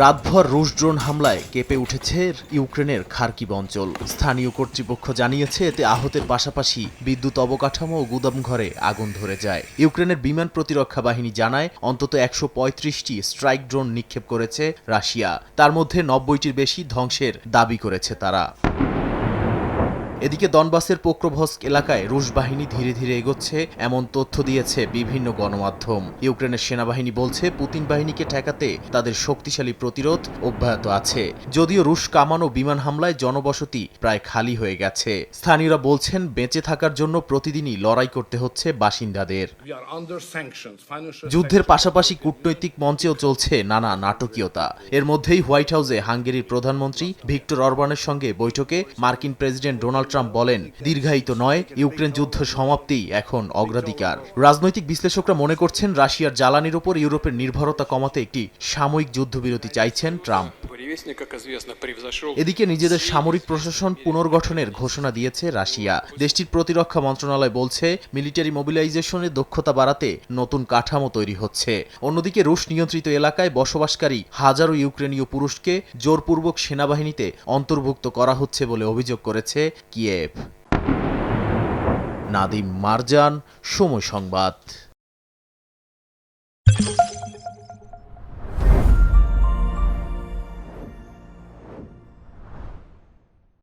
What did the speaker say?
রাতভর রুশ ড্রোন হামলায় কেঁপে উঠেছে ইউক্রেনের খার্কিব অঞ্চল। স্থানীয় কর্তৃপক্ষ জানিয়েছে, এতে আহতের পাশাপাশি বিদ্যুৎ অবকাঠামো ও গুদামঘরে আগুন ধরে যায়। ইউক্রেনের বিমান প্রতিরক্ষা বাহিনী জানায়, অন্তত একশো পঁয়ত্রিশটি স্ট্রাইক ড্রোন নিক্ষেপ করেছে রাশিয়া। তার মধ্যে নব্বইটির বেশি ধ্বংসের দাবি করেছে তারা। এদিকে দনবাসের পোক্রোভস্ক এলাকায় রুশ বাহিনী ধীরে ধীরে এগোচ্ছে এমন তথ্য দিয়েছে বিভিন্ন গণমাধ্যম। ইউক্রেনের সেনাবাহিনী বলছে পুতিন বাহিনীকে ঠেকাতে তাদের শক্তিশালী প্রতিরোধ অব্যাহত আছে। যদিও রুশ কামান বিমান হামলায় জনবসতি প্রায় খালি হয়ে গেছে। স্থানীয়রা বলছেন বেঁচে থাকার জন্য প্রতিদিনই লড়াই করতে হচ্ছে বাসিন্দাদের। যুদ্ধের পাশাপাশি কূটনৈতিক মঞ্চেও চলছে নানা নাটকীয়তা। এর মধ্যেই হোয়াইট হাউসে হাঙ্গেরির প্রধানমন্ত্রী ভিক্টর অরবানের সঙ্গে বৈঠকে মার্কিন প্রেসিডেন্ট ডোনাল্ড ট্রাম্প বলেন, দীর্ঘায়িত নয়, ইউক্রেন যুদ্ধ সমাপ্তি, এখন অগ্রাধিকার। রাজনৈতিক বিশ্লেষকরা মনে করছেন, রাশিয়ার জ্বালানির ওপর ইউরোপের নির্ভরতা কমাতে একটি সাময়িক যুদ্ধবিরতি চাইছেন ট্রাম্প। এদিকে নিজেদের সামরিক প্রশাসন পুনর্গঠনের ঘোষণা দিয়েছে রাশিয়া। দেশটির প্রতিরক্ষা মন্ত্রণালয় বলছে মিলিটারি মোবিলাইজেশনে দক্ষতা বাড়াতে নতুন কাঠামো তৈরি হচ্ছে। অন্যদিকে রুশ নিয়ন্ত্রিত এলাকায় বসবাসকারী হাজারো ইউক্রেনীয় পুরুষকে জোরপূর্বক সেনাবাহিনীতে অন্তর্ভুক্ত করা হচ্ছে বলে অভিযোগ করেছে কিয়েভ। নাদিম মারজান সময় সংবাদ।